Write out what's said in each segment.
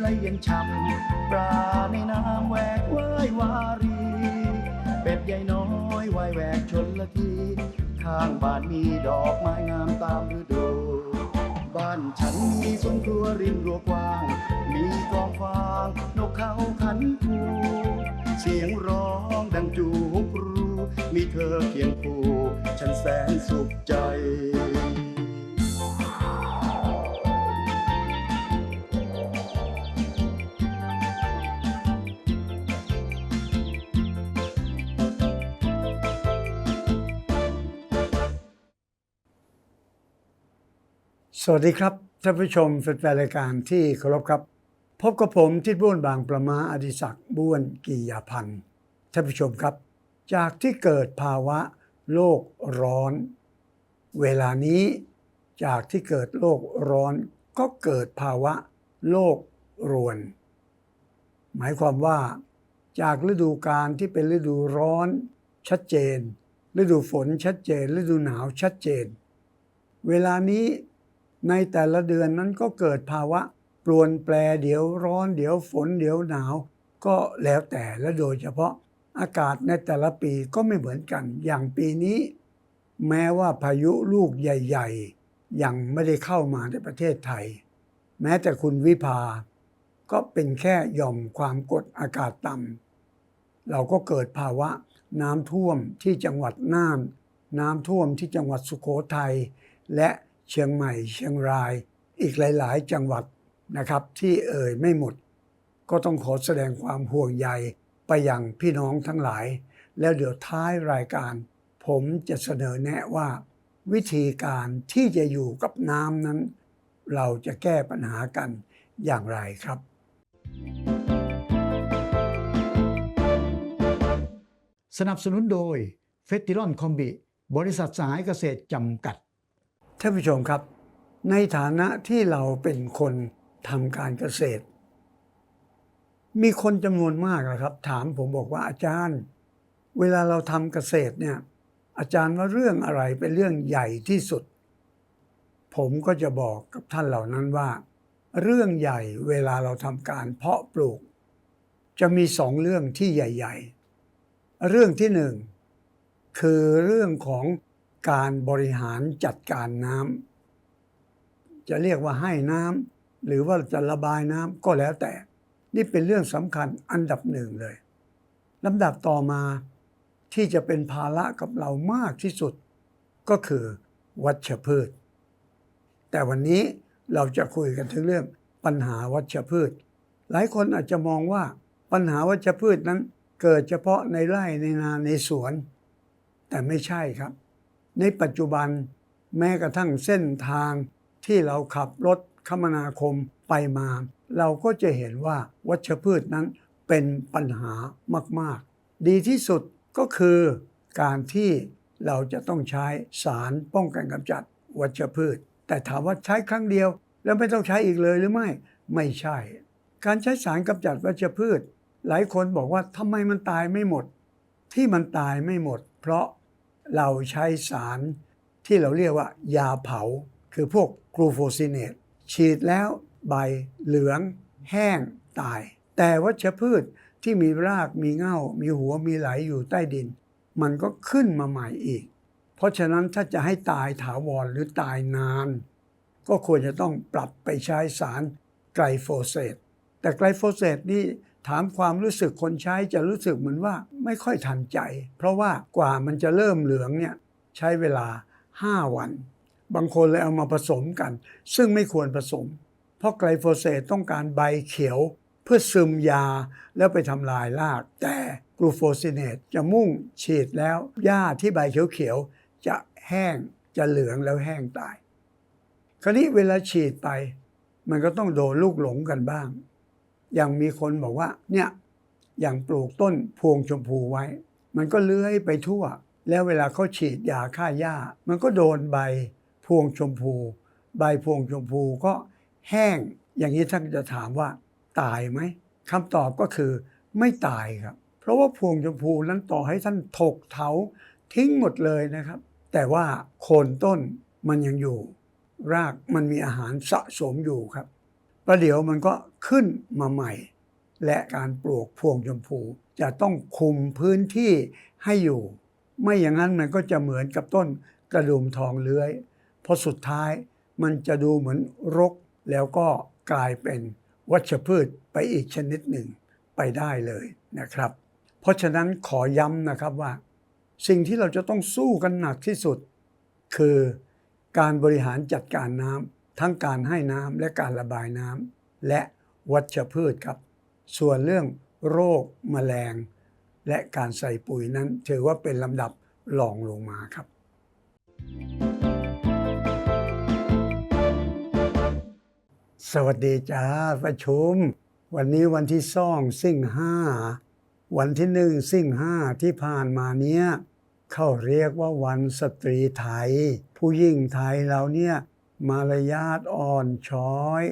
ไหลย็นช่ำปลาในน้ำแหวกว่าย วารี เป็ดใหญ่น้อยว่ายแหวกชนละที ข้างบ้านมีดอกไม้งามตามฤดู บ้านฉันมีสวนครัวริมรั้วกว้าง มีกองฟาง นกเขาขันคูเสียงร้องดังจูฮกรู มีเธอเคียงคู่ ฉันแสนสุขใจ สวัสดีครับท่านผู้ชมแฟนรายการที่เคารพครับ พบกับผมทิดบ้วนบางประมาอดิศักดิ์บ้วนกียาพันธ์ท่านผู้ชมครับ จากที่เกิดภาวะโลกร้อน เวลานี้จากที่เกิดโลกร้อนก็เกิดภาวะโลกรวน หมายความว่า จากฤดูกาลที่เป็นฤดูร้อน ชัดเจน ฤดูฝนชัดเจน ฤดูหนาวชัดเจน เวลานี้ ในแต่ละเดือนนั้นก็เกิดภาวะปรวนแปรเดี๋ยวร้อน เดี๋ยวฝน เดี๋ยวหนาว ก็แล้วแต่และโดยเฉพาะอากาศในแต่ละปีก็ไม่เหมือนกัน อย่างปีนี้ แม้ว่าพายุลูกใหญ่ ๆ ยังไม่ได้เข้ามาในประเทศไทย แม้แต่คุณวิภา ก็เป็นแค่หย่อมความกดอากาศต่ำเราก็เกิดภาวะน้ำท่วมที่จังหวัดน่าน น้ำท่วมที่จังหวัดสุโขทัยและ เชียงใหม่ เชียงราย อีกหลาย ๆ จังหวัดนะครับ ที่เอ่ยไม่หมด ก็ต้องขอแสดงความห่วงใยไปยังพี่น้องทั้งหลาย แล้วเดี๋ยวท้ายรายการ ผมจะเสนอแนะว่า วิธีการที่จะอยู่กับน้ำนั้น เราจะแก้ปัญหากันอย่างไรครับ สนับสนุนโดยเฟสติลอนคอมบิบริษัทสหายเกษตรจำกัด ท่านผู้ชมครับ ในฐานะที่เราเป็นคนทำการเกษตร มีคนจำนวนมากนะครับ ถามผมบอกว่าอาจารย์ เวลาเราทำเกษตรเนี่ยอาจารย์ว่าเรื่องอะไรเป็นเรื่องใหญ่ที่สุด ผมก็จะบอกกับท่านเหล่านั้นว่า เรื่องใหญ่เวลาเราทำการเพาะปลูก จะมีสองเรื่องที่ใหญ่ ๆ เรื่องที่หนึ่งคือเรื่องของ การบริหารจัดการน้ำจะเรียกว่าให้น้ำหรือว่าจะระบายน้ำก็แล้วแต่ นี่เป็นเรื่องสำคัญอันดับหนึ่งเลยลำดับต่อมาที่จะเป็นภาระกับเรามากที่สุด ก็คือวัชพืช แต่วันนี้เราจะคุยกันถึงเรื่องปัญหาวัชพืช หลายคนอาจจะมองว่าปัญหาวัชพืชนั้นเกิดเฉพาะในไร่ในนาในสวน แต่ไม่ใช่ครับ ในปัจจุบันแม้กระทั่งเส้นทางที่เราขับรถคมนาคมไปมา เราก็จะเห็นว่าวัชพืชนั้นเป็นปัญหามาก ๆ ดีที่สุดก็คือการที่เราจะต้องใช้สารป้องกันกำจัดวัชพืช แต่ถามว่าใช้ครั้งเดียว แล้วไม่ต้องใช้อีกเลยหรือไม่ ไม่ใช่ การใช้สารกำจัดวัชพืช หลายคนบอกว่าทำไมมันตายไม่หมด ที่มันตายไม่หมด เพราะ เราใช้สารที่เราเรียกว่ายาเผา คือพวกกลูโฟซิเนตฉีดแล้วใบเหลือง แห้งตาย แต่วัชพืชที่มีรากมีเง่า มีหัวมีไหลอยู่ใต้ดิน มันก็ขึ้นมาใหม่อีก เพราะฉะนั้นถ้าจะให้ตายถาวรหรือตายนาน ก็ควรจะต้องปรับไปใช้สารไกลโฟเสตแต่ไกลโฟเสตนี่ ถามความรู้สึกคนใช้จะรู้สึกเหมือนว่าไม่ค่อยทันใจ เพราะว่ากว่ามันจะเริ่มเหลืองเนี่ยใช้เวลา 5 วัน บางคนเลยเอามาผสมกัน ซึ่งไม่ควรผสม เพราะไกลโฟเสตต้องการใบเขียวเพื่อซึมยาแล้วไปทำลายราก แต่กลูโฟซิเนตจะมุ่งฉีดแล้วหญ้าที่ใบเขียวๆจะแห้งจะเหลืองแล้วแห้งตาย คราวนี้เวลาฉีดไป มันก็ต้องโดนลูกหลงกันบ้าง อย่างมีคนบอกว่าเนี่ยอย่างปลูกต้นพวงชมพูไว้ มันก็เลื้อยไปทั่ว แล้วเวลาเขาฉีดยาฆ่าหญ้า มันก็โดนใบพวงชมพู ใบพวงชมพูก็แห้ง อย่างนี้ท่านจะถามว่า ตายไหมคำตอบก็คือไม่ตายครับ เพราะว่าพวงชมพูนั้นต่อให้ท่านถกเถาทิ้งหมดเลยนะครับ แต่ว่าโคนต้นมันยังอยู่ รากมันมีอาหารสะสมอยู่ครับ ประเดี๋ยวมันก็ขึ้นมาใหม่ และการปลูกพวงชมพูจะต้องคุมพื้นที่ให้อยู่ ไม่อย่างนั้นมันก็จะเหมือนกับต้นกระดุมทองเลื้อย เพราะสุดท้ายมันจะดูเหมือนรกแล้วก็กลายเป็นวัชพืชไปอีกชนิดหนึ่งไปได้เลยนะครับ เพราะฉะนั้นขอย้ำนะครับว่า สิ่งที่เราจะต้องสู้กันหนักที่สุด คือการบริหารจัดการน้ำ ทั้งการให้น้ำและการระบายน้ำและวัชพืชครับ ส่วนเรื่องโรคแมลง และการใส่ปุ๋ยนั้นถือว่าเป็นลำดับรองลงมาครับ สวัสดีจ้าประชุม วันนี้วันที่ซ่องสิ่งห้าวันที่หนึ่งสิ่งห้าที่ผ่านมาเนี้ยเขาเรียกว่าวันสตรีไทย ผู้หญิงไทยเราเนี่ย มารยาทอ่อนช้อย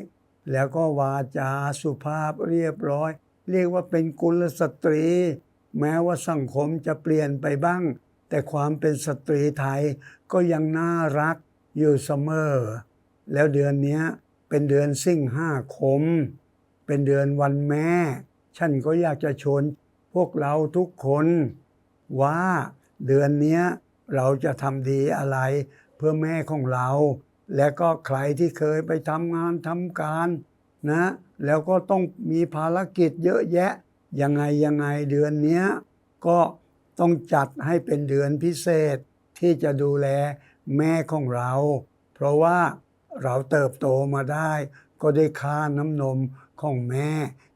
แล้วก็วาจาสุภาพเรียบร้อย เรียกว่าเป็นกุลสตรี แม้ว่าสังคมจะเปลี่ยนไปบ้าง แต่ความเป็นสตรีไทยก็ยังน่ารักอยู่เสมอ แล้วเดือนนี้เป็นเดือนสิ่งห้าคม เป็นเดือนวันแม่ ฉันก็อยากจะชวนพวกเราทุกคน ว่าเดือนนี้เราจะทำดีอะไรเพื่อแม่ของเรา และก็ใครที่เคยไปทำงานทำการนะแล้วก็ต้องมีภารกิจเยอะแยะ ยังไงยังไงเดือนนี้ก็ต้องจัดให้เป็นเดือนพิเศษที่จะดูแลแม่ของเรา เพราะว่าเราเติบโตมาได้ ก็ได้ค่าน้ำนมของแม่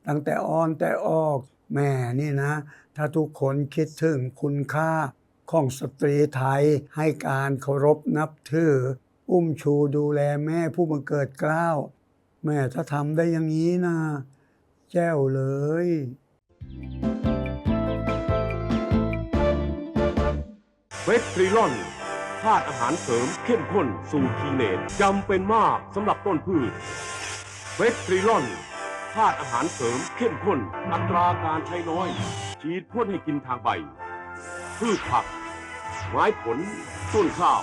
ตั้งแต่อ้อนแต่ออกแม่นี่นะ ถ้าทุกคนคิดถึงคุณค่าของสตรีไทยให้การเคารพนับถือ อุ้มชูดูแลแม่ผู้บังเกิดเกล้าวแม่ถ้าทำได้อย่างนี้นะแจ้วเลยเวสตรีลอนธาตุอาหารเสริมเข้มข้นสู่ทีเลตจำเป็นมากสำหรับต้นพืชเวสตรีลอนธาตุอาหารเสริมเข้มข้น อัตราการใช้น้อย ฉีดพ่นให้กินทางใบ พืชผัก ไม้ผล ต้นข้าว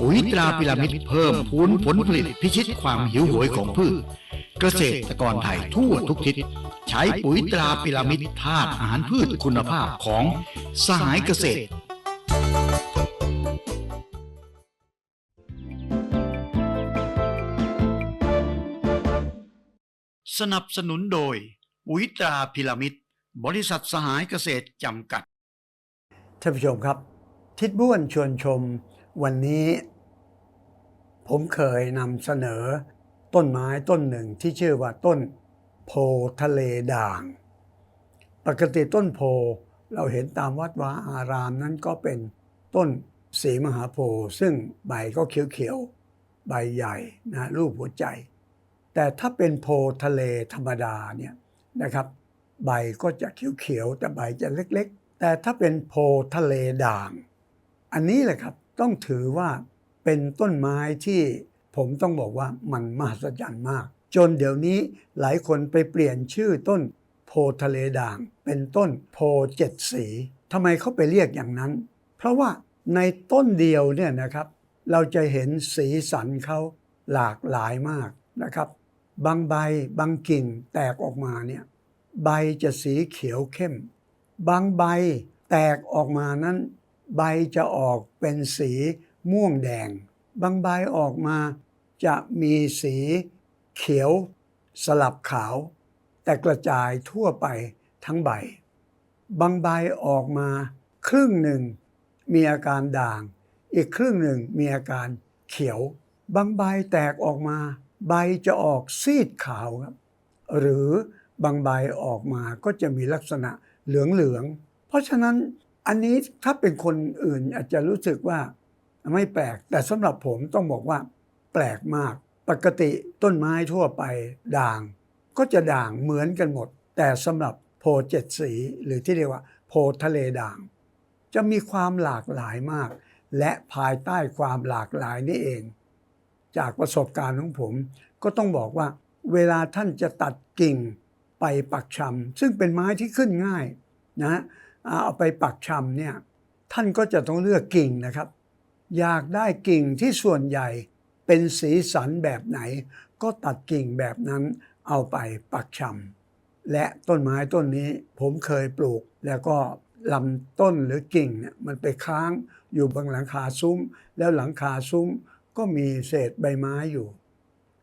ปุ๋ยตราพิรามิดเพิ่มพูนผลผลิตพิชิตความหิวโหยของพืช เกษตรกรไทยทั่วทุกทิศ ใช้ปุ๋ยตราพิรามิดธาตุอาหารพืชคุณภาพของสหายเกษตรสนับสนุนโดยปุ๋ยตราพิรามิดบริษัทสหายเกษตรจำกัด ท่านผู้ชมครับ ทิดบ้วนชวนชม วันนี้ผมเคยนำเสนอต้นไม้ต้นหนึ่งที่ชื่อว่าต้นโพทะเลด่าง ปกติต้นโพเราเห็นตามวัดวาอารามนั้นก็เป็นต้นสีมหาโพธิ์ซึ่งใบก็เขียวๆ ใบใหญ่นะรูปหัวใจ แต่ถ้าเป็นโพทะเลธรรมดาเนี่ยนะครับ ใบก็จะเขียวๆ แต่ใบจะเล็กๆ แต่ถ้าเป็นโพทะเลด่าง อันนี้แหละครับ ต้องถือว่าเป็นต้นไม้ที่ผมต้องบอกว่ามันมหัศจรรย์มาก จนเดี๋ยวนี้หลายคนไปเปลี่ยนชื่อต้นโพทะเลด่าง เป็นต้นโพเจ็ดสีทำไมเขาไปเรียกอย่างนั้น เพราะว่าในต้นเดียวเนี่ยนะครับ เราจะเห็นสีสันเขาหลากหลายมากนะครับ บางใบบางกิ่งแตกออกมาเนี่ยใบจะสีเขียวเข้ม บางใบแตกออกมานั้น ใบจะออกเป็นสีม่วงแดง บางใบออกมาจะมีสีเขียวสลับขาว แต่กระจายทั่วไปทั้งใบ บางใบออกมา ครึ่งหนึ่งมีอาการด่าง อีกครึ่งหนึ่งมีอาการเขียว บางใบแตกออกมา ใบจะออกซีดขาวครับ หรือบางใบออกมาก็จะมีลักษณะเหลืองๆเพราะราะฉะนั้น อันนี้ถ้าเป็นคนอื่นอาจจะรู้สึกว่าไม่แปลก แต่สำหรับผมต้องบอกว่า แปลกมาก ปกติต้นไม้ทั่วไปด่าง ก็จะด่างเหมือนกันหมด แต่สำหรับโพเจ็ดสีหรือที่เรียกว่า โพทะเลด่าง จะมีความหลากหลายมาก และภายใต้ความหลากหลายนี้เอง จากประสบการณ์ของผม ก็ต้องบอกว่า เวลาท่านจะตัดกิ่งไปปักชำซึ่งเป็นไม้ที่ขึ้นง่ายนะ เอาไปปักชำเนี่ยท่านก็จะต้องเลือกกิ่งนะครับ อยากได้กิ่งที่ส่วนใหญ่เป็นสีสันแบบไหน ก็ตัดกิ่งแบบนั้นเอาไปปักชำและต้นไม้ต้นนี้ผมเคยปลูก แล้วก็ลำต้นหรือกิ่งเนี่ยมันไปค้างอยู่บนหลังคาซุ้ม แล้วหลังคาซุ้มก็มีเศษใบไม้อยู่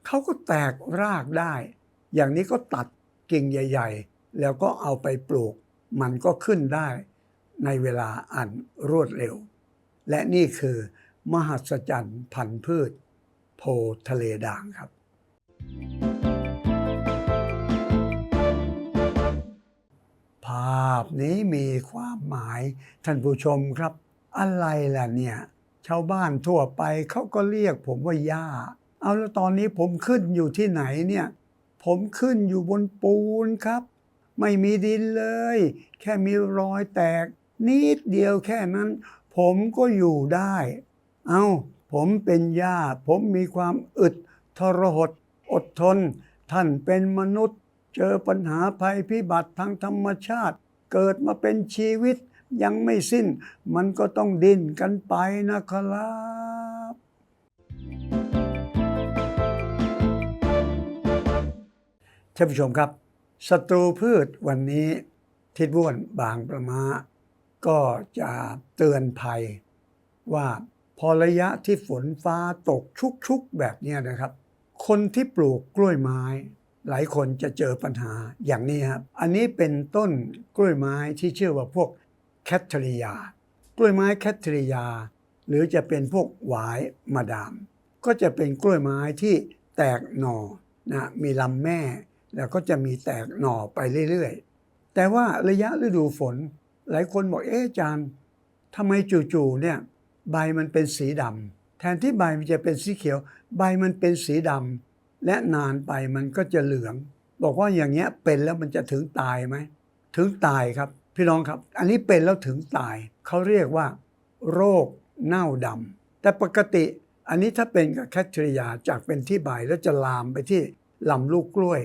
เขาก็แตกรากได้ อย่างนี้ก็ตัดกิ่งใหญ่ ๆ แล้วก็เอาไปปลูก มันก็ขึ้นได้ในเวลาอันรวดเร็ว และนี่คือมหัศจรรย์พันธุ์พืช โพทะเลด่างครับ ภาพนี้มีความหมายท่านผู้ชมครับ อะไรล่ะเนี่ยชาวบ้านทั่วไปเขาก็เรียกผมว่าย่า เอาแล้วตอนนี้ผมขึ้นอยู่ที่ไหนเนี่ย ผมขึ้นอยู่บนปูนครับ ไม่มีดินเลย แค่มีรอยแตก นิดเดียวแค่นั้น ผมก็อยู่ได้ เอาผมเป็นญาผมมีความอึด ทรหด อดทน ท่านเป็นมนุษย์ เจอปัญหาภัยพิบัติทางธรรมชาติ เกิดมาเป็นชีวิตยังไม่สิ้น มันก็ต้องดิ้นกันไปนะครับท่านผู้ชมครับ ศัตรูพืชวันนี้ทิดบ้วนบางประมาก็จะเตือนภัยว่าพอระยะที่ฝนฟ้าตกชุกๆแบบนี้นะครับ คนที่ปลูกกล้วยไม้ หลายคนจะเจอปัญหาอย่างนี้ครับ อันนี้เป็นต้นกล้วยไม้ที่ชื่อว่าพวกแคทเทริยา กล้วยไม้แคทเทริยา หรือจะเป็นพวกหวายมาดาม ก็จะเป็นกล้วยไม้ที่แตกหน่อนะมีลำแม่ แล้วก็จะมีแตกหน่อไปเรื่อยๆ แต่ว่าระยะฤดูฝน หลายคนบอกเอ๊ะอาจารย์ทำไมจู่ๆเนี่ยใบมันเป็นสีดำแทนที่ใบมันจะเป็นสีเขียว ใบมันเป็นสีดำและนานไปมันก็จะเหลือง บอกว่าอย่างเงี้ยเป็นแล้วมันจะถึงตายไหมถึงตายครับ พี่น้องครับ อันนี้เป็นแล้วถึงตายเขาเรียกว่า โรคเน่าดำแต่ปกติอันนี้ถ้าเป็นกับแคทเทริยาจากเป็นที่ใบแล้วจะลามไปที่ลำลูกกล้วย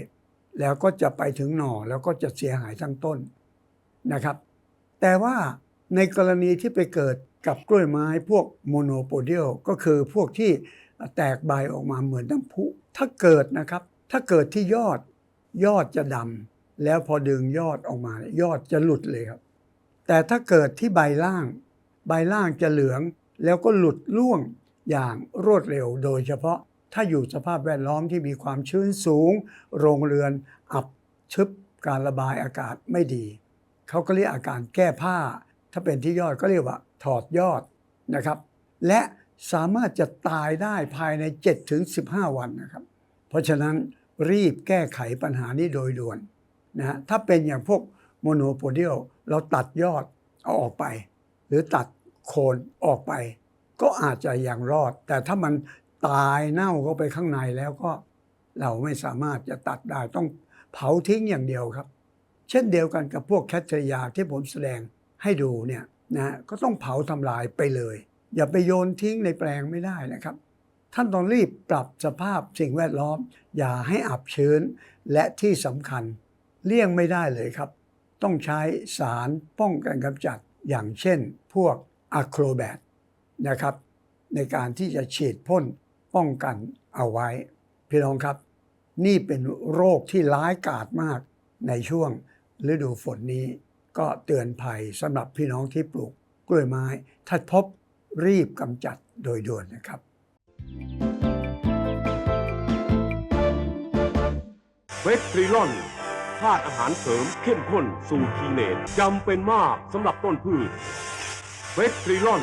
แล้วก็จะไปถึงหน่อแล้วก็จะเสียหายทั้งต้นนะครับ แต่ว่าในกรณีที่ไปเกิดกับกล้วยไม้พวกโมโนโปเดียลก็คือพวกที่แตกใบออกมาเหมือนน้ำพุ ถ้าเกิดนะครับ ถ้าเกิดที่ยอดยอดจะดำแล้วพอดึงยอดออกมา ยอดจะหลุดเลยครับ แต่ถ้าเกิดที่ใบล่าง ใบล่างจะเหลืองแล้วก็หลุดร่วงอย่างรวดเร็วโดยเฉพาะ ถ้าอยู่สภาพแวดล้อมที่มีความชื้นสูง โรงเรือนอับชึบการระบายอากาศไม่ดี เขาก็เรียกอาการแก้ผ้า ถ้าเป็นที่ยอดก็เรียกว่า ถอดยอดนะครับ และสามารถจะตายได้ภายใน 7-15 วันนะครับ เพราะฉะนั้นรีบแก้ไขปัญหานี้โดยด่วนนะฮะถ้าเป็นอย่างพวกโมโนโพเดียลเราตัดยอดเอาออกไป หรือตัดโคนออกไป ก็อาจจะยังรอด แต่ถ้ามัน ตายเน่าเข้าไปข้างในแล้วก็เราไม่สามารถจะตัดได้ต้องเผาทิ้งอย่างเดียวครับ เช่นเดียวกันกับพวกแคทเทริยาที่ผมแสดงให้ดูเนี่ยนะก็ต้องเผาทำลายไปเลย อย่าไปโยนทิ้งในแปลงไม่ได้นะครับ ท่านต้องรีบปรับสภาพสิ่งแวดล้อม อย่าให้อับชื้นและที่สำคัญเลี่ยงไม่ได้เลยครับ ต้องใช้สารป้องกันกำจัดอย่างเช่น พวกอะโครแบตนะครับ ในการที่จะฉีดพ่น ป้องกันเอาไว้ พี่น้องครับ นี่เป็นโรคที่ร้ายกาจมากในช่วงฤดูฝนนี้ ก็เตือนภัยสำหรับพี่น้องที่ปลูกกล้วยไม้ ถ้าพบรีบกำจัดโดยด่วนนะครับ เวสตรีลอนธาตุอาหารเสริมเข้มข้นสู่คีเลตจำเป็นมากสำหรับต้นพืช เวสตรีลอน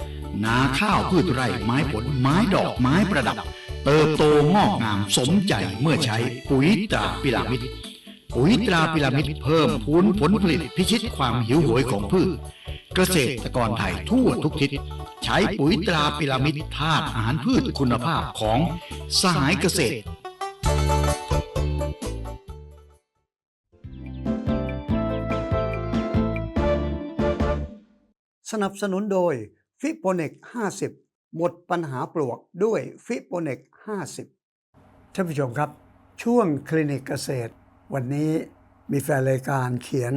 นาข้าวพืชไร่ไม้ผลไม้ดอกไม้ประดับ เติบโตงอกงามสมใจเมื่อใช้ปุ๋ยตราพิรามิดปุ๋ยตราพิรามิดเพิ่มพูนผลผลิตพิชิตความหิวโหยของพืช เกษตรกรไทยทั่วทุกทิศ ใช้ปุ๋ยตราพิรามิดธาตุอาหารพืชคุณภาพของสหายเกษตรสนับสนุนโดย ฟิโปเนก50 หมดปัญหาปลวกด้วยฟิโปเนก50 ท่านผู้ชมครับ ช่วงคลินิกเกษตร วันนี้มีแฟนรายการเขียน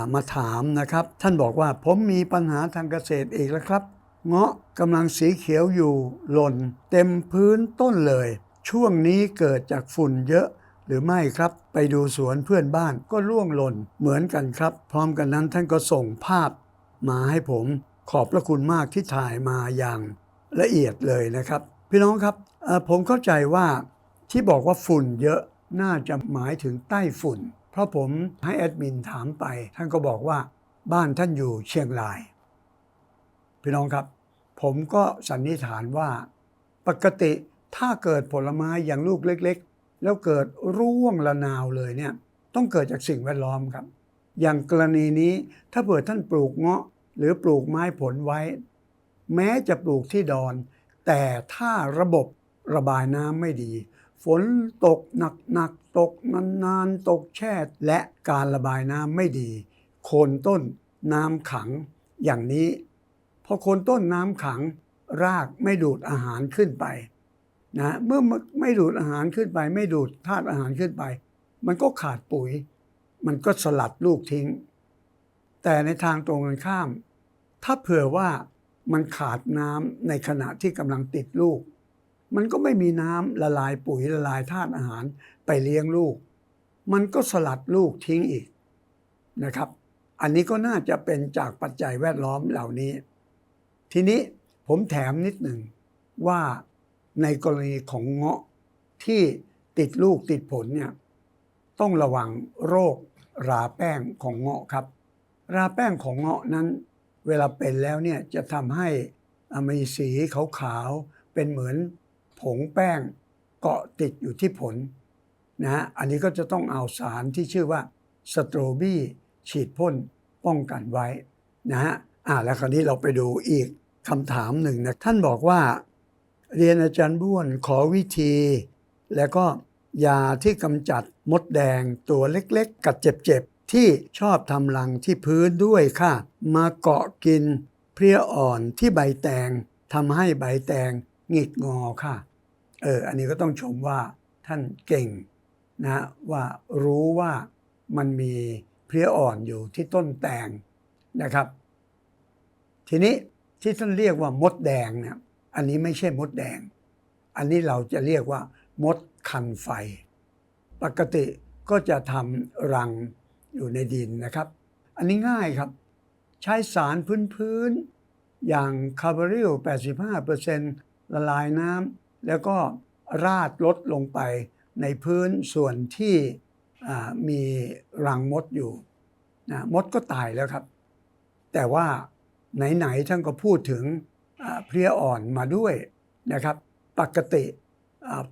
ามาถามนะครับ ท่านบอกว่าผมมีปัญหาทางเกษตรอีกแล้วครับ เงาะกำลังสีเขียวอยู่หล่น เต็มพื้นต้นเลย ช่วงนี้เกิดจากฝุ่นเยอะหรือไม่ครับไปดูสวนเพื่อนบ้านก็ร่วงหล่นเหมือนกันครับ พร้อมกันนั้นท่านก็ส่งภาพมาให้ผม ขอบพระคุณมากที่ถ่ายมาอย่างละเอียดเลยนะครับ พี่น้องครับผมเข้าใจว่าที่บอกว่าฝุ่นเยอะน่าจะหมายถึงใต้ฝุ่น เพราะผมให้แอดมินถามไป ท่านก็บอกว่าบ้านท่านอยู่เชียงราย พี่น้องครับ ผมก็สันนิษฐานว่า ปกติถ้าเกิดผลไม้อย่างลูกเล็ก ๆ แล้วเกิดร่วงละนาวเลยเนี่ยต้องเกิดจากสิ่งแวดล้อมครับ อย่างกรณีนี้ถ้าเผื่อท่านปลูกเงาะ หรือปลูกไม้ผลไว้ แม้จะปลูกที่ดอน แต่ถ้าระบบระบายน้ำไม่ดี ฝนตกหนักๆตกนานๆตกแช่และการระบายน้ำไม่ดี โคนต้นน้ำขังอย่างนี้ พอโคนต้นน้ำขังรากไม่ดูดอาหารขึ้นไปนะเมื่อไม่ดูดอาหารขึ้นไป ไม่ดูดธาตุอาหารขึ้นไป มันก็ขาดปุ๋ย มันก็สลัดลูกทิ้ง แต่ในทางตรงกันข้าม ถ้าเผื่อว่ามันขาดน้ำในขณะที่กำลังติดลูก มันก็ไม่มีน้ำละลายปุ๋ยละลายธาตุอาหารไปเลี้ยงลูก มันก็สลัดลูกทิ้งอีกนะครับ อันนี้ก็น่าจะเป็นจากปัจจัยแวดล้อมเหล่านี้ ทีนี้ผมแถมนิดหนึ่งว่าในกรณีของเงาะที่ติดลูกติดผลเนี่ยต้องระวังโรคราแป้งของเงาะครับ ราแป้งของเงาะนั้น เวลาเป็นแล้วเนี่ยจะทำให้อมีสีขาวๆเป็นเหมือนผงแป้งเกาะติดอยู่ที่ผลนะฮะอันนี้ก็จะต้องเอาสารที่ชื่อว่าสโตรบี้ฉีดพ่นป้องกันไว้นะฮะอ่าแล้วคราวนี้เราไปดูอีกคำถามหนึ่งนะท่านบอกว่า เรียนอาจารย์บ้วนขอวิธี แล้วก็ยาที่กำจัดมดแดงตัวเล็กๆ กัดเจ็บ ที่ชอบทำรังที่พื้นด้วยค่ะ มาเกาะกิน เพลี้ยอ่อนที่ใบแตงทำให้ใบแตงหงิกงอค่ะเอออันนี้ก็ต้องชมว่าท่านเก่งนะว่ารู้ว่ามันมีเพลี้ยอ่อนอยู่ที่ต้นแตงนะครับ ทีนี้ที่ท่านเรียกว่ามดแดงเนี่ยอันนี้ไม่ใช่มดแดง อันนี้เราจะเรียกว่ามดคันไฟ ปกติก็จะทำรัง อยู่ในดินนะครับ อันนี้ง่ายครับ ใช้สารพื้นๆ อย่างคาร์บอริล85%ละลายน้ำแล้วก็ราดลดลงไปในพื้นส่วนที่มีรังมดอยู่นะมดก็ตายแล้วครับ แต่ว่าไหนๆท่านก็พูดถึงเพลียอ่อนมาด้วยนะครับ ปกติ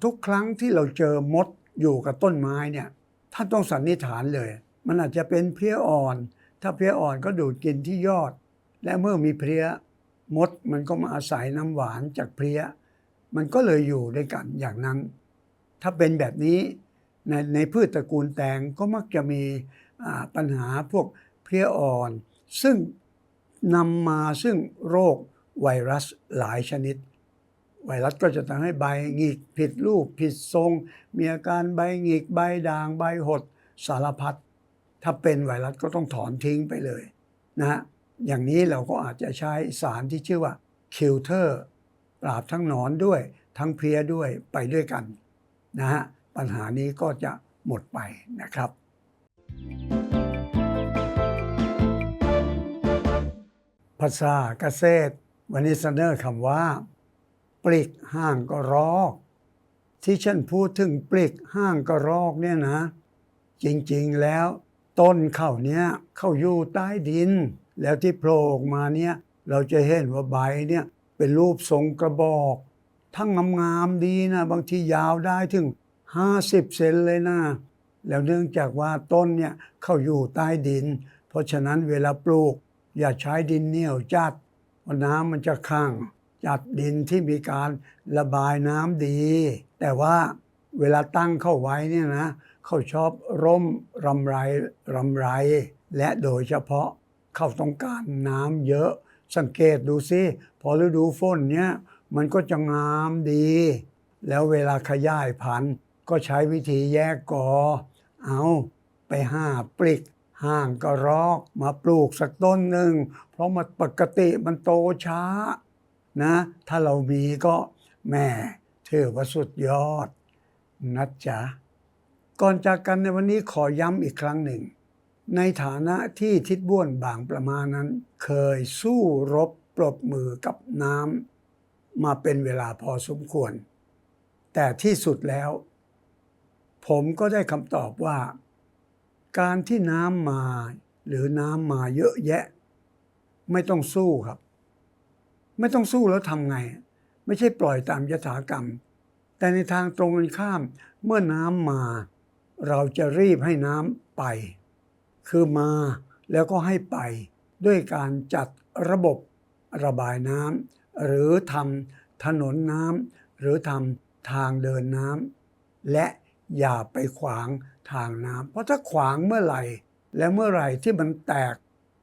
ทุกครั้งที่เราเจอมดอยู่กับต้นไม้เนี่ยท่านต้องสันนิษฐานเลย มันอาจจะเป็นเพลี้ยอ่อน ถ้าเพลี้ยอ่อนก็ดูดกินที่ยอด และเมื่อมีเพลี้ยมดมันก็มาอาศัยน้ำหวานจากเพลี้ย มันก็เลยอยู่ด้วยกันอย่างนั้น ถ้าเป็นแบบนี้ในในพืชตระกูลแตงก็มักจะมีปัญหาพวกเพลี้ยอ่อน ซึ่งนำมาซึ่งโรคไวรัสหลายชนิด ไวรัสก็จะทำให้ใบหงิกผิดรูปผิดทรง มีอาการใบหงิกใบด่างใบหดสารพัด ถ้าเป็นไวรัสก็ต้องถอนทิ้งไปเลยนะฮะอย่างนี้เราก็อาจจะใช้สารที่ชื่อว่าคิลเตอร์ปราบทั้งหนอนด้วย ทั้งเพลี้ยด้วยไปด้วยกันนะฮะปัญหานี้ก็จะหมดไปนะครับ ภาษาเกษตร วันนี้เสนอคำว่า ปลีกห้างก็รอก ที่ฉันพูดถึงปลีกห้างก็รอกเนี่ยนะ จริงๆแล้ว ต้นเขาเนี้ยเข้าอยู่ใต้ดิน แล้วที่โผล่ออกมาเนี่ยเราจะเห็นว่าใบเนี่ยเป็นรูปทรงกระบอก ทั้งงามๆดีนะ บางทียาวได้ถึง 50 เซนเลยนะ แล้วเนื่องจากว่าต้นเนี่ยเข้าอยู่ใต้ดิน เพราะฉะนั้นเวลาปลูก อย่าใช้ดินเหนียวจัดเพราะน้ำมันจะขังจัดดินที่มีการระบายน้ำดี แต่ว่าเวลาตั้งเข้าไว้เนี่ยนะ เขาชอบร่มรำไรรำไร และโดยเฉพาะเขาต้องการน้ำเยอะ สังเกตดูสิพอฤดูฝนเนี่ยมันก็จะงามดี แล้วเวลาขยายพันธุ์ก็ใช้วิธีแยกกอ เอาไปห้าปลิกห่างก็รอกมาปลูกสักต้นหนึ่ง เพราะมันปกติมันโตช้านะ ถ้าเรามีก็แม่ถือว่าสุดยอดนะจ๊ะ ก่อนจากกันในวันนี้ขอย้ำอีกครั้งหนึ่ง ในฐานะที่ทิดบ้วนบางประมาณนั้น เคยสู้รบปรบมือกับน้ำมาเป็นเวลาพอสมควร แต่ที่สุดแล้ว ผมก็ได้คำตอบว่า การที่น้ำมาหรือน้ำมาเยอะแยะ ไม่ต้องสู้ครับ ไม่ต้องสู้แล้วทำไง ไม่ใช่ปล่อยตามยถากรรม แต่ในทางตรงกันข้ามเมื่อน้ำมา เราจะรีบให้น้ำไป คือมาแล้วก็ให้ไป ด้วยการจัดระบบระบายน้ำหรือทำถนนน้ำหรือทำทางเดินน้ำและอย่าไปขวางทางน้ำเพราะถ้าขวางเมื่อไหร่ และเมื่อไหร่ที่มันแตก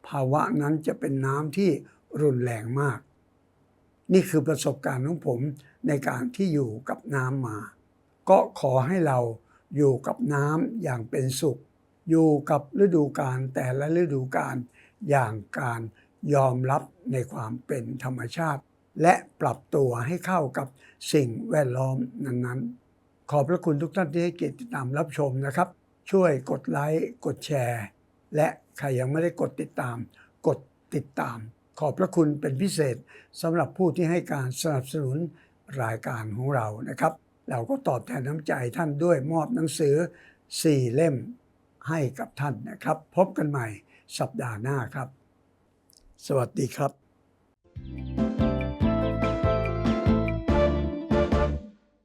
ภาวะนั้นจะเป็นน้ำที่รุนแรงมาก นี่คือประสบการณ์ของผมในการที่อยู่กับน้ำมา ก็ขอให้เรา อยู่กับน้ำอย่างเป็นสุข อยู่กับฤดูกาลแต่ละฤดูกาลอย่างการยอมรับในความเป็นธรรมชาติ และปรับตัวให้เข้ากับสิ่งแวดล้อมนั้นๆ ขอบพระคุณทุกท่านที่ให้เกียรติติดตามรับชมนะครับ ช่วยกดไลค์กดแชร์ และใครยังไม่ได้กดติดตาม กดติดตาม ขอบพระคุณเป็นพิเศษสำหรับผู้ที่ให้การสนับสนุนรายการของเรานะครับ เราก็ตอบแทนน้ำใจท่านด้วยมอบหนังสือ 4 เล่มให้กับท่านนะครับ พบกันใหม่สัปดาห์หน้าครับ สวัสดีครับ thank you